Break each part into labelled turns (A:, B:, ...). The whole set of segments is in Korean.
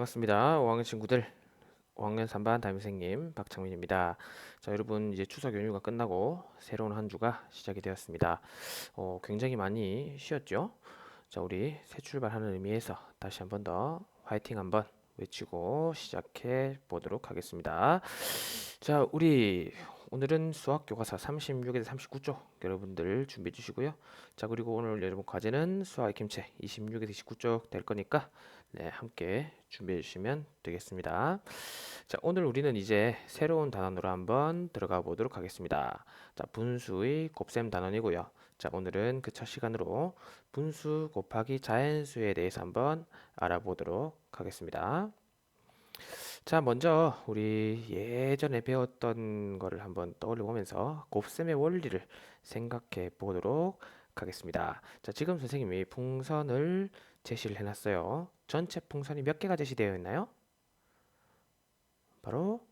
A: 반갑습니다. 5학년 친구들, 5학년 3반 담임선생님 박창민입니다. 자, 여러분 이제 추석 연휴가 끝나고 새로운 한 주가 시작이 되었습니다. 어, 굉장히 많이 쉬었죠? 자, 우리 새 출발하는 의미에서 다시 한 번 더 화이팅 한번 외치고 시작해 보도록 하겠습니다. 자, 우리 오늘은 수학 교과서 36에서 39쪽 여러분들 준비해 주시고요. 자, 그리고 오늘 여러분 과제는 수학 김체 26에서 29쪽 될 거니까 네, 함께 준비해 주시면 되겠습니다. 자, 오늘 우리는 이제 새로운 단원으로 한번 들어가 보도록 하겠습니다. 자, 분수의 곱셈 단원이고요. 자, 오늘은 그 첫 시간으로 분수 곱하기 자연수에 대해서 한번 알아보도록 하겠습니다. 자, 먼저 우리 예전에 배웠던 거를 한번 떠올려 보면서 곱셈의 원리를 생각해 보도록 하겠습니다. 자, 지금 선생님이 풍선을 제시를 해놨어요. 전체 풍선이 몇 개가 제시되어 있나요? 바로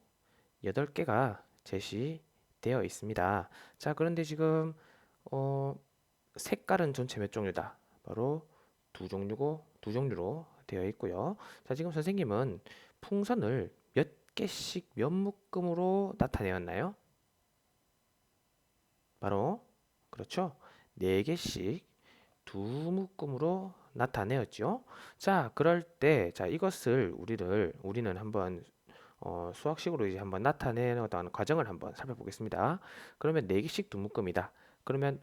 A: 8개가 제시되어 있습니다. 자, 그런데 지금 어, 색깔은 전체 몇 종류다? 바로 두 종류고 두 종류로 되어 있고요. 자, 지금 선생님은 풍선을 몇 개씩 몇 묶음으로 나타내었나요? 바로 그렇죠. 네 개씩 두 묶음으로 나타내었죠. 자, 그럴 때, 자, 이것을 우리를, 우리는 한번 어, 수학식으로 이제 한번 나타내는 과정을 한번 살펴보겠습니다. 그러면 4개씩 두 묶음이다. 그러면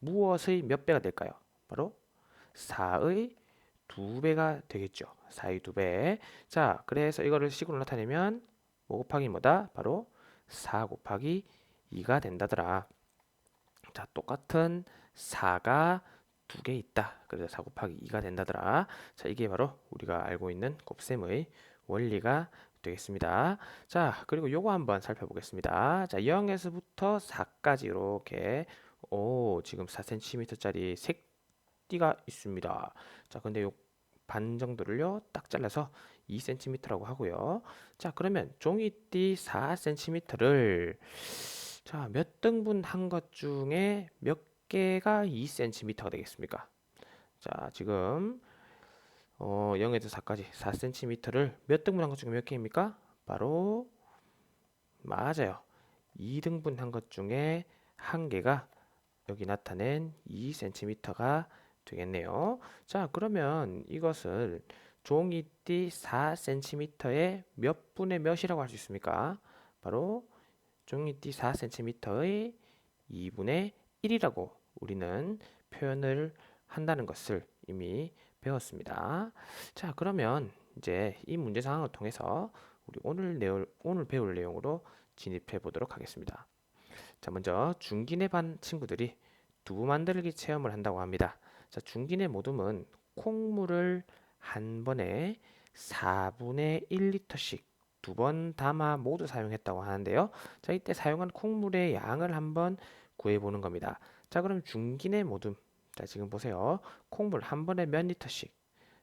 A: 무엇의 몇 배가 될까요? 바로 4의 두 배가 되겠죠. 4의 두 배. 자, 그래서 이거를 식으로 나타내면 5 곱하기 뭐다? 바로 4 곱하기 2가 된다더라. 자, 똑같은 4가 두 개 있다. 그래서 4 곱하기 2가 된다더라. 자, 이게 바로 우리가 알고 있는 곱셈의 원리가 되겠습니다. 자, 그리고 요거 한번 살펴보겠습니다. 자, 0에서부터 4까지 이렇게 오, 지금 4cm짜리 색띠가 있습니다. 자, 근데 요 반 정도를요, 딱 잘라서 2cm라고 하고요. 자, 그러면 종이띠 4cm를 자, 몇 등분 한 것 중에 몇 개가 2cm가 되겠습니까? 자, 지금 어, 0에서 4까지 4cm를 몇 등분 한 것 중에 몇 개입니까? 바로 맞아요. 2등분 한 것 중에 한 개가 여기 나타낸 2cm가 되겠네요. 자, 그러면 이것을 종이띠 4cm의 몇 분의 몇이라고 할 수 있습니까? 바로 종이띠 4cm의 2분의 1이라고 우리는 표현을 한다는 것을 이미 배웠습니다. 자, 그러면 이제 이 문제 상황을 통해서 우리 오늘 내용, 오늘 배울 내용으로 진입해 보도록 하겠습니다. 자, 먼저 중기내 반 친구들이 두부 만들기 체험을 한다고 합니다. 자, 중기내 모둠은 콩물을 한 번에 4분의 1리터씩 두 번 담아 모두 사용했다고 하는데요. 자, 이때 사용한 콩물의 양을 한번 구해 보는 겁니다. 자, 그럼 중기내 모둠. 자, 지금 보세요. 콩물 한 번에 몇 리터씩?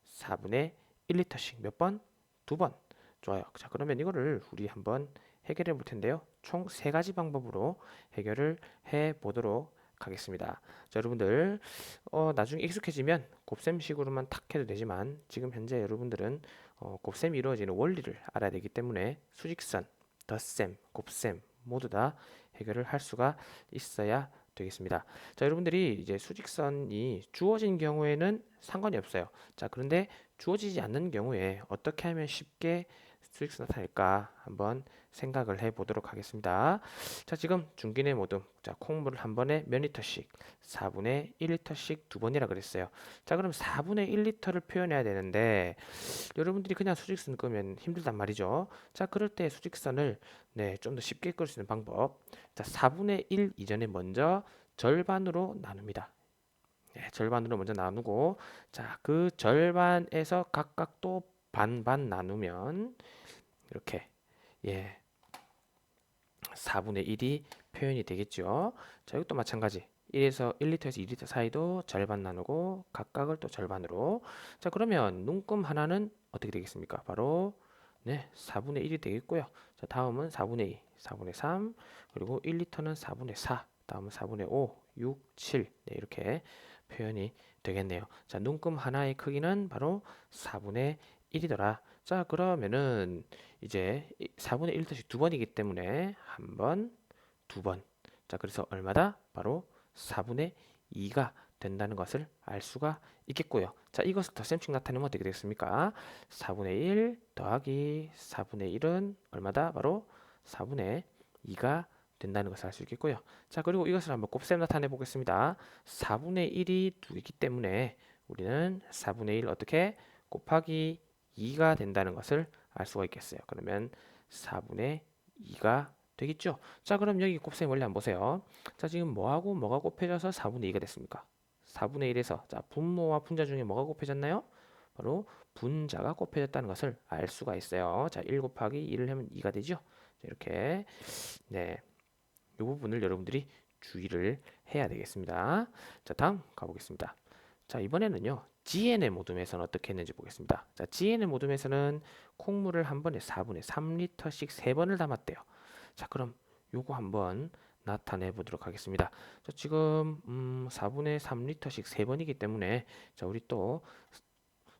A: 4분의 1리터씩 몇 번? 두 번. 좋아요. 자, 그러면 이거를 우리 한번 해결해 볼 텐데요. 총 세 가지 방법으로 해결을 해 보도록 하겠습니다. 자, 여러분들 어, 나중에 익숙해지면 곱셈식으로만 탁 해도 되지만 지금 현재 여러분들은 어, 곱셈이 이루어지는 원리를 알아야 되기 때문에 수직선, 덧셈, 곱셈 모두 다 해결을 할 수가 있어야 되겠습니다. 자, 여러분들이 이제 수직선이 주어진 경우에는 상관이 없어요. 자, 그런데 주어지지 않는 경우에 어떻게 하면 쉽게 수익수 나타낼까 한번 생각을 해 보도록 하겠습니다. 자, 지금 중기내 모둠. 자, 콩물을 한 번에 몇 리터씩? 4분의 1리터씩 두 번이라 그랬어요. 자, 그럼 4분의 1리터를 표현해야 되는데 여러분들이 그냥 수직선 끄면 힘들단 말이죠. 자, 그럴 때 수직선을 네, 좀 더 쉽게 끌 수 있는 방법. 자, 4분의 1 이전에 먼저 절반으로 나눕니다. 네, 절반으로 먼저 나누고 자, 그 절반에서 각각 또 반반 나누면 이렇게 예 4분의 1이 표현이 되겠죠. 자, 이것도 마찬가지. 1에서 1리터에서 2리터 사이도 절반 나누고 각각을 또 절반으로. 자, 그러면 눈금 하나는 어떻게 되겠습니까? 바로 네, 4분의 1이 되겠고요. 자, 다음은 4분의 2, 4분의 3, 그리고 1리터는 4분의 4, 다음은 4분의 5, 6, 7. 네, 이렇게 표현이 되겠네요. 자, 눈금 하나의 크기는 바로 4분의 1이더라. 자, 그러면은 이제 4분의 1 다시 두 번이기 때문에 한 번, 두 번. 자, 그래서 얼마다? 바로 4분의 2가 된다는 것을 알 수가 있겠고요. 자, 이것을 덧셈식 나타내면 어떻게 되겠습니까? 4분의 1 더하기 4분의 1은 얼마다? 바로 4분의 2가 된다는 것을 알 수 있겠고요. 자, 그리고 이것을 한번 곱셈 나타내 보겠습니다. 4분의 1이 두 개이기 때문에 우리는 4분의 1 어떻게 곱하기 2가 된다는 것을 알 수가 있겠어요. 그러면 4분의 2가 되겠죠. 자, 그럼 여기 곱셈 원리 한번 보세요. 자, 지금 뭐하고 뭐가 곱해져서 4분의 2가 됐습니까? 4분의 1에서 자, 분모와 분자 중에 뭐가 곱해졌나요? 바로 분자가 곱해졌다는 것을 알 수가 있어요. 자, 1 곱하기 2를 하면 2가 되죠. 자, 이렇게 네. 이 부분을 여러분들이 주의를 해야 되겠습니다. 자, 다음 가보겠습니다. 자, 이번에는요. GN의 모둠에서는 어떻게 했는지 보겠습니다. 자, GN의 모둠에서는 콩물을 한 번에 4분의 3리터씩 3번을 담았대요. 자, 그럼 요거 한번 나타내 보도록 하겠습니다. 자, 지금 음, 4분의 3리터씩 3번이기 때문에 자, 우리 또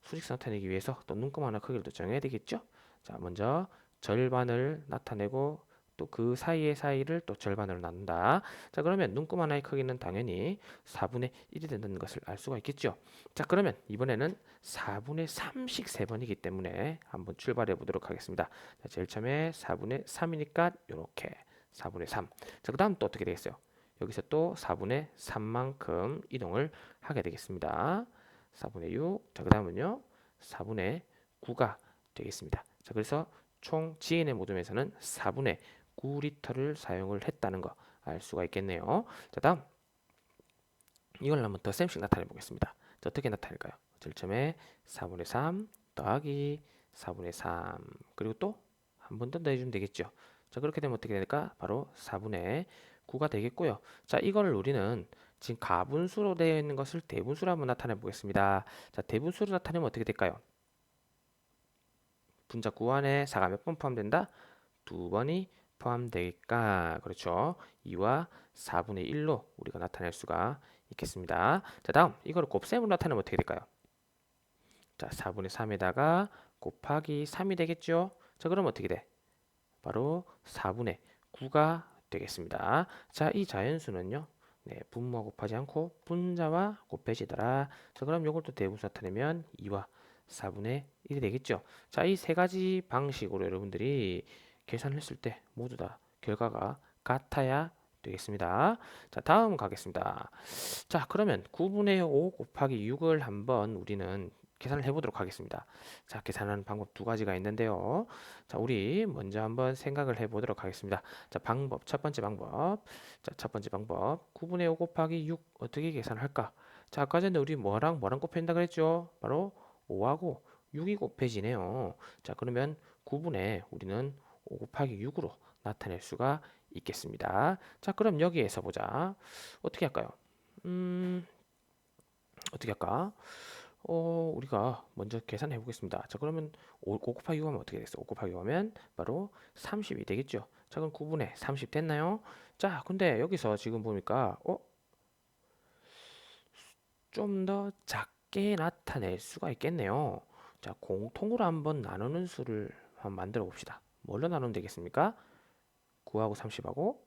A: 수직수 나타내기 위해서 또 눈금 하나 크기를 또 정해야 되겠죠? 자, 먼저 절반을 나타내고 또 그 사이의 사이를 또 절반으로 나눈다. 자, 그러면 눈금 하나의 크기는 당연히 4분의 1이 된다는 것을 알 수가 있겠죠. 자, 그러면 이번에는 4분의 3씩 3번이기 때문에 한번 출발해 보도록 하겠습니다. 자, 제일 처음에 4분의 3이니까 이렇게 4분의 3. 자, 그 다음 또 어떻게 되겠어요? 여기서 또 4분의 3만큼 이동을 하게 되겠습니다. 4분의 6. 자, 그 다음은요. 4분의 9가 되겠습니다. 자, 그래서 총 GN의 모둠에서는 4분의 9리터를 사용을 했다는 거 알 수가 있겠네요. 자, 다음 이걸 한번 더 셈씩 나타내 보겠습니다. 자, 어떻게 나타낼까요? 제일 처음에 4분의 3 더하기 4분의 3 그리고 또 한 번 더 더해주면 되겠죠. 자, 그렇게 되면 어떻게 될까? 바로 4분의 9가 되겠고요. 자, 이거를 우리는 지금 가분수로 되어 있는 것을 대분수로 한번 나타내 보겠습니다. 자, 대분수로 나타내면 어떻게 될까요? 분자 구안에 4가 몇 번 포함된다? 두 번이 포함되니까 그렇죠. 2와 4분의 1로 우리가 나타낼 수가 있겠습니다. 자, 다음 이거를 곱셈으로 나타내면 어떻게 될까요? 자, 4분의 3에다가 곱하기 3이 되겠죠. 자, 그럼 어떻게 돼? 바로 4분의 9가 되겠습니다. 자, 이 자연수는요. 네, 분모와 곱하지 않고 분자와 곱해지더라. 자, 그럼 이걸 또 대분수 나타내면 2와 4분의 1이 되겠죠. 자, 이 세 가지 방식으로 여러분들이 계산을 했을 때 모두 다 결과가 같아야 되겠습니다. 자, 다음 가겠습니다. 자, 그러면 9분의 5 곱하기 6을 한번 우리는 계산을 해보도록 하겠습니다. 자, 계산하는 방법 두 가지가 있는데요. 자, 우리 먼저 한번 생각을 해보도록 하겠습니다. 자, 방법, 첫 번째 방법. 자, 첫 번째 방법. 9분의 5 곱하기 6 어떻게 계산할까? 자, 아까 전에 우리 뭐랑 뭐랑 곱해진다 그랬죠? 바로 5하고 6이 곱해지네요. 자, 그러면 9분의 우리는 5 곱하기 6으로 나타낼 수가 있겠습니다. 자, 그럼 여기에서 보자. 어떻게 할까요? 음, 어떻게 할까? 어, 우리가 먼저 계산해 보겠습니다. 자, 그러면 5, 5 곱하기 6 하면 어떻게 되겠어요? 5 곱하기 6 하면 바로 30이 되겠죠. 자, 그럼 9분의 30 됐나요? 자, 근데 여기서 지금 보니까 어? 좀 더 작게 나타낼 수가 있겠네요. 자, 공통으로 한번 나누는 수를 한번 만들어 봅시다. 뭘로 나누면 되겠습니까? 9하고 30하고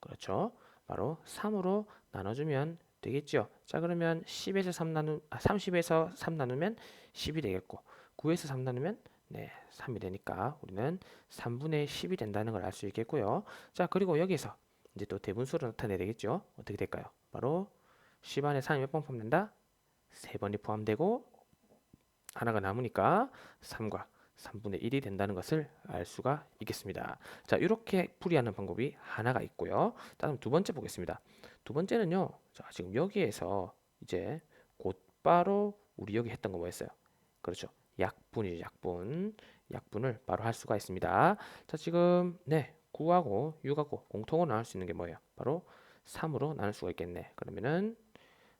A: 그렇죠. 바로 3으로 나눠주면 되겠죠. 자 그러면 10에서 3 나누 아, 30에서 3 나누면 10이 되겠고 9에서 3 나누면 네 3이 되니까 우리는 3분의 10이 된다는 걸 알 수 있겠고요. 자 그리고 여기서 이제 또 대분수로 나타내야 되겠죠. 어떻게 될까요? 바로 10 안에 3이 몇 번 포함된다? 3번이 포함되고 하나가 남으니까 3과 3분의 1이 된다는 것을 알 수가 있겠습니다. 자, 이렇게 풀이하는 방법이 하나가 있고요. 다음 두 번째 보겠습니다. 두 번째는요. 자, 지금 여기에서 이제 곧바로 우리 여기 했던 거 뭐였어요? 그렇죠. 약분이죠. 약분. 약분을 바로 할 수가 있습니다. 자, 지금 네, 9하고 6하고 공통으로 나눌 수 있는 게 뭐예요? 바로 3으로 나눌 수가 있겠네. 그러면은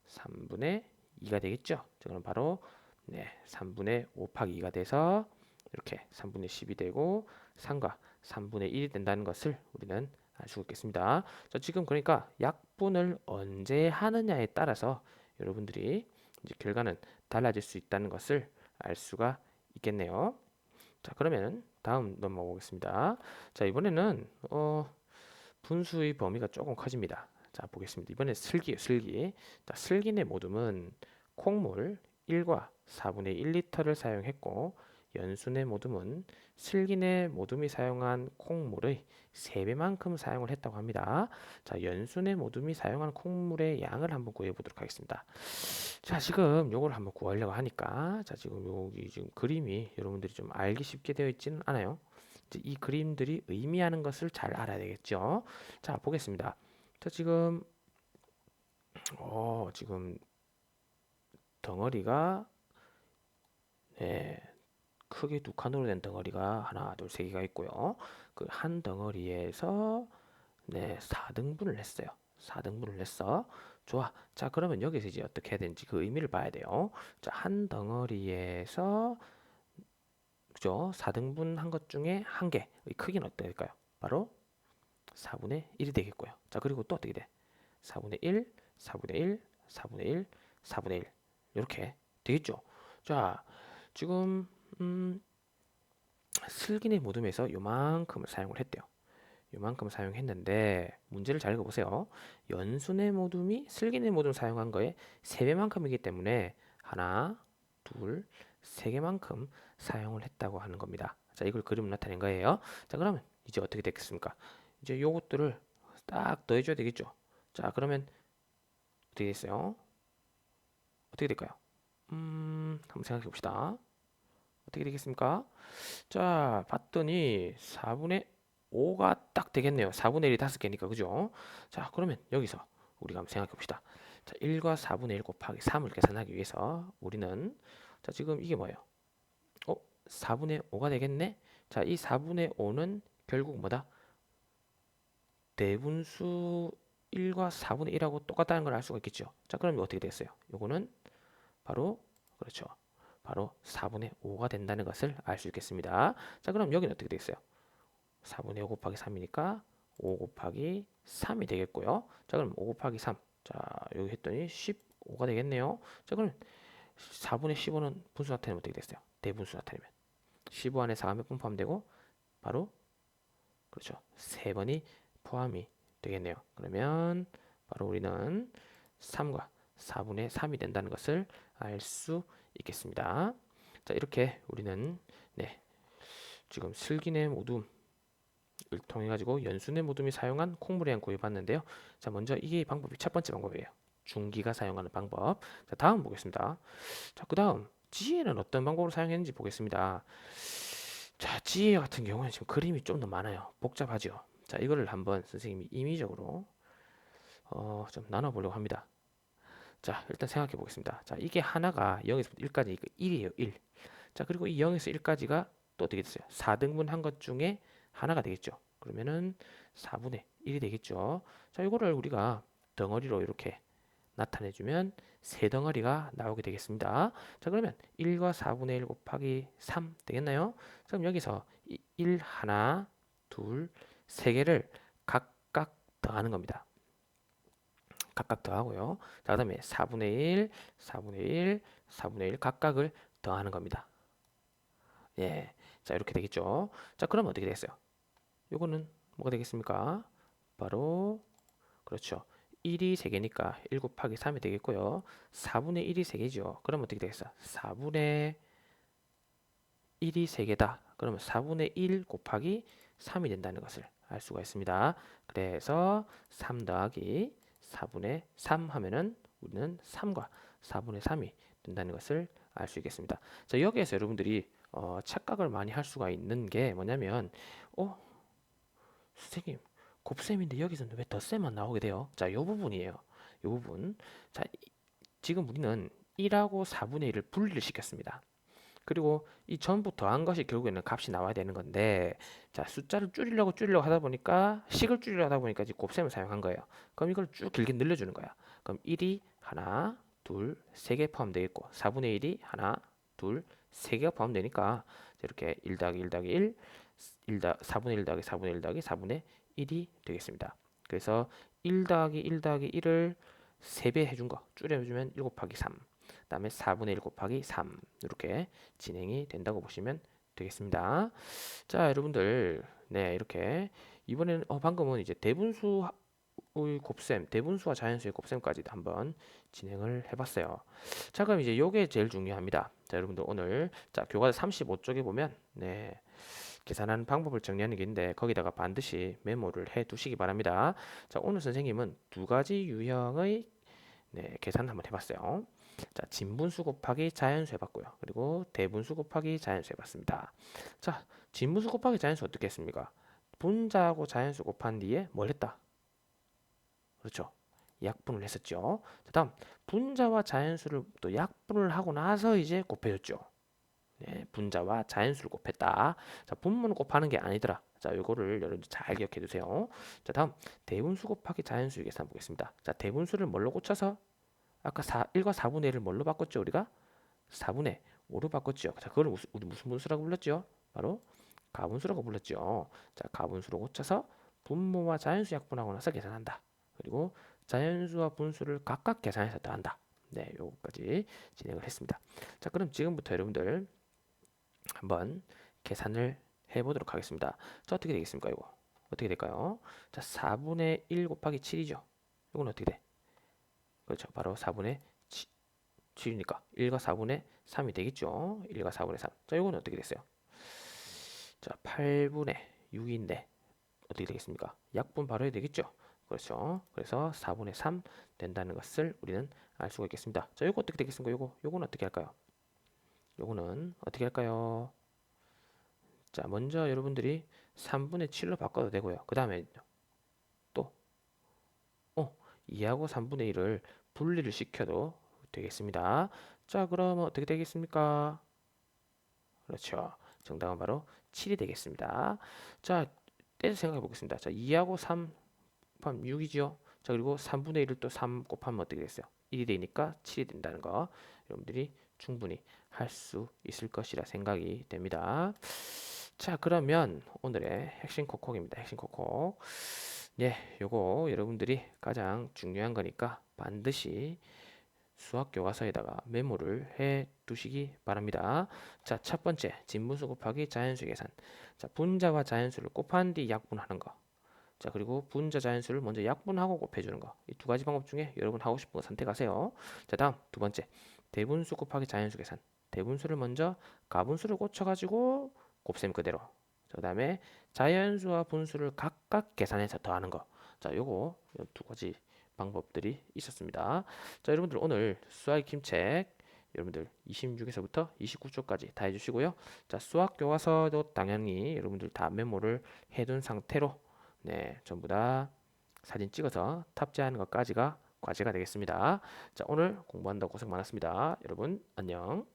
A: 3분의 2가 되겠죠. 자, 그럼 바로 네, 3분의 5 곱하기 2가 돼서 이렇게 3분의 10이 되고 3과 3분의 1이 된다는 것을 우리는 알수 있겠습니다. 자, 지금 그러니까 약분을 언제 하느냐에 따라서 여러분들이 이제 결과는 달라질 수 있다는 것을 알 수가 있겠네요. 자, 그러면 다음 넘어가 보겠습니다. 자, 이번에는 어, 분수의 범위가 조금 커집니다. 자, 보겠습니다. 이번에 슬기예요, 슬기. 자, 슬기의 모둠은 콩물 1과 4분의 1리터를 사용했고 연순의 모둠은 슬기의 모둠이 사용한 콩물의 3배만큼 사용을 했다고 합니다. 자, 연순의 모둠이 사용한 콩물의 양을 한번 구해 보도록 하겠습니다. 자, 지금 요걸 한번 구하려고 하니까 자, 지금 여기 지금 그림이 여러분들이 좀 알기 쉽게 되어 있지는 않아요. 이제 이 그림들이 의미하는 것을 잘 알아야 되겠죠. 자, 보겠습니다. 자, 지금 어, 지금 덩어리가 네, 크게 두 칸으로 된 덩어리가 하나, 둘, 세 개가 있고요. 그 한 덩어리에서 네, 4등분을 했어요. 4등분을 했어. 좋아. 자, 그러면 여기서 이제 어떻게 해야 되는지 그 의미를 봐야 돼요. 자, 한 덩어리에서 그죠? 4등분 한 것 중에 한 개의 크기는 어떻게 될까요? 바로 4분의 1이 되겠고요. 자, 그리고 또 어떻게 돼? 4분의 1, 4분의 1, 4분의 1, 4분의 1. 이렇게 되겠죠? 자, 지금 음, 슬기네 모둠에서 요만큼을 사용을 했대요. 요만큼 사용했는데 문제를 잘 읽어보세요. 연순의 모둠이 슬기네 모둠 사용한 거에 3배만큼이기 때문에 하나, 둘, 세 개만큼 사용을 했다고 하는 겁니다. 자, 이걸 그림으로 나타낸 거예요. 자, 그러면 이제 어떻게 되겠습니까? 이제 요것들을 딱 더해줘야 되겠죠. 자, 그러면 어떻게 됐어요? 어떻게 될까요? 음, 한번 생각해 봅시다. 어떻게 되겠습니까? 자, 봤더니 4분의 5가 딱 되겠네요. 4분의 1이 5개니까, 그죠? 자, 그러면 여기서 우리가 한번 생각해 봅시다. 자, 1과 4분의 1 곱하기 3을 계산하기 위해서 우리는 자, 지금 이게 뭐예요? 어, 4분의 5가 되겠네? 자, 이 4분의 5는 결국 뭐다? 대분수 1과 4분의 1하고 똑같다는 걸 알 수가 있겠죠. 자, 그럼 어떻게 됐어요? 요거는 바로 그렇죠. 바로 4분의 5가 된다는 것을 알 수 있겠습니다. 자, 그럼 여기는 어떻게 되겠어요? 4분의 5 곱하기 3이니까 5 곱하기 3이 되겠고요. 자, 그럼 5 곱하기 3. 자, 여기 했더니 15가 되겠네요. 자, 그럼 4분의 15는 분수 나타내면 어떻게 됐어요? 대분수 나타내면 15 안에 4가 몇번 포함되고 바로 그렇죠. 3번이 포함이 되겠네요. 그러면 바로 우리는 3과 4분의 3이 된다는 것을 알 수 있겠습니다. 자, 이렇게 우리는 네. 지금 슬기네 모둠을 통해 가지고 연순의 모둠이 사용한 콩물의 양 구해봤는데요. 자, 먼저 이게 방법이 첫 번째 방법이에요. 중기가 사용하는 방법. 자, 다음 보겠습니다. 자, 그 다음 지혜는 어떤 방법으로 사용했는지 보겠습니다. 자, 지혜 같은 경우는 지금 그림이 좀 더 많아요. 복잡하죠. 자, 이거를 한번 선생님이 임의적으로 어, 좀 나눠보려고 합니다. 자, 일단 생각해 보겠습니다. 자, 이게 하나가 0에서부터 1까지 1이에요. 1. 자, 그리고 이 0에서 1까지가 또 어떻게 됐어요? 4등분 한 것 중에 하나가 되겠죠. 그러면은 4분의 1이 되겠죠. 자, 이거를 우리가 덩어리로 이렇게 나타내주면 세 덩어리가 나오게 되겠습니다. 자, 그러면 1과 4분의 1 곱하기 3 되겠나요? 그럼 여기서 1 하나, 둘, 세 개를 각각 더하는 겁니다. 각각 더하고요. 자, 그 다음에 4분의 1, 4분의 1, 4분의 1 각각을 더하는 겁니다. 예. 자, 이렇게 되겠죠. 자, 그럼 어떻게 되겠어요? 요거는 뭐가 되겠습니까? 바로 그렇죠. 1이 3개니까 1 곱하기 3이 되겠고요. 4분의 1이 3개죠. 그럼 어떻게 되겠어? 4분의 1이 3개다. 그러면 4분의 1 곱하기 3이 된다는 것을 알 수가 있습니다. 그래서 3 더하기 4분의 3 하면은 우리는 3과 4분의 3이 된다는 것을 알 수 있겠습니다. 자, 여기에서 여러분들이 어, 착각을 많이 할 수가 있는 게 뭐냐면 어? 선생님 곱셈인데 여기서는 왜 덧셈만 나오게 돼요? 자, 요 부분이에요. 요 부분. 자, 지금 우리는 1하고 4분의 1을 분리를 시켰습니다. 그리고 이 전부 더한 것이 결국에는 값이 나와야 되는 건데 자 숫자를 줄이려고 줄이려고 하다 보니까 식을 줄이려고 하다 보니까 이제 곱셈을 사용한 거예요. 그럼 이걸 쭉 길게 늘려주는 거야. 그럼 1이 하나, 둘, 세 개 포함되겠고 4분의 1이 하나, 둘, 세 개가 포함되니까 이렇게 1 더하기 1 더하기 1, 1 더, 4분의 1 더하기 4분의 1 더하기 4분의 1이 되겠습니다. 그래서 1 더하기 1 더하기 1을 3배 해준 거 줄여주면 1 곱하기 3. 그다음에 4분의 1 곱하기 3 이렇게 진행이 된다고 보시면 되겠습니다. 자, 여러분들, 네 이렇게 이번에는 어, 방금은 이제 대분수의 곱셈, 대분수와 자연수의 곱셈까지도 한번 진행을 해봤어요. 자, 그럼 이제 요게 제일 중요합니다. 자, 여러분들 오늘 자 교과서 35쪽에 보면 네. 계산하는 방법을 정리하는 게 있는데 거기다가 반드시 메모를 해 두시기 바랍니다. 자, 오늘 선생님은 두 가지 유형의 네, 계산 한번 해봤어요. 자, 진분수 곱하기 자연수 해봤고요. 그리고 대분수 곱하기 자연수 해봤습니다. 자, 진분수 곱하기 자연수 어떻게 했습니까? 분자하고 자연수 곱한 뒤에 뭘 했다? 그렇죠. 약분을 했었죠. 자, 다음 분자와 자연수를 또 약분을 하고 나서 이제 곱해줬죠. 네, 분자와 자연수를 곱했다. 자, 분모는 곱하는 게 아니더라. 자, 요거를 여러분들 잘 기억해 두세요. 자, 다음 대분수 곱하기 자연수 계산 보겠습니다. 자, 대분수를 뭘로 고쳐서 아까 4, 1과 4분의 1을 뭘로 바꿨죠, 우리가? 4분의 5로 바꿨죠. 자, 그걸 무슨, 우리 무슨 분수라고 불렀죠? 바로 가분수라고 불렀죠. 자, 가분수로 고쳐서 분모와 자연수 약분하고 나서 계산한다. 그리고 자연수와 분수를 각각 계산해서 더한다. 네, 요거까지 진행을 했습니다. 자, 그럼 지금부터 여러분들 한번 계산을 해보도록 하겠습니다. 자, 어떻게 되겠습니까, 이거? 어떻게 될까요? 자, 4분의 1 곱하기 7이죠. 이건 어떻게 돼? 그렇죠. 바로 4분의 7, 이니까 1과 4분의 3이 되겠죠. 1과 4분의 3. 자, 이건 어떻게 됐어요? 자, 8분의 6인데 어떻게 되겠습니까? 약분 바로 해야 되겠죠. 그렇죠. 그래서 4분의 3 된다는 것을 우리는 알 수가 있겠습니다. 자, 이거 어떻게 되겠습니까? 요거, 요거는 어떻게 할까요? 요거는 어떻게 할까요? 자, 먼저 여러분들이 3분의 7로 바꿔도 되고요. 그 다음에 2하고 3분의 1을 분리를 시켜도 되겠습니다. 자, 그럼 어떻게 되겠습니까? 그렇죠. 정답은 바로 7이 되겠습니다. 자, 떼서 생각해 보겠습니다. 자, 2하고 3 곱하면 6이죠. 자, 그리고 3분의 1을 또 3 곱하면 어떻게 됐어요? 1이 되니까 7이 된다는 거 여러분들이 충분히 할 수 있을 것이라 생각이 됩니다. 자, 그러면 오늘의 핵심 코콕입니다. 핵심 코콕. 예, 요거 여러분들이 가장 중요한 거니까 반드시 수학 교과서에다가 메모를 해 두시기 바랍니다. 자, 첫 번째 진분수 곱하기 자연수 계산. 자, 분자와 자연수를 곱한 뒤 약분하는 거. 자, 그리고 분자 자연수를 먼저 약분하고 곱해 주는 거. 이 두 가지 방법 중에 여러분 하고 싶은 거 선택하세요. 자, 다음 두 번째 대분수 곱하기 자연수 계산. 대분수를 먼저 가분수를 고쳐가지고 곱셈 그대로. 그 다음에 자연수와 분수를 각각 계산해서 더하는 거. 자, 요거 두 가지 방법들이 있었습니다. 자, 여러분들 오늘 수학 김책 여러분들 26에서부터 29쪽까지 다 해주시고요. 자, 수학 교과서도 당연히 여러분들 다 메모를 해둔 상태로 네, 전부 다 사진 찍어서 탑재하는 것까지가 과제가 되겠습니다. 자, 오늘 공부한다고 고생 많았습니다. 여러분, 안녕.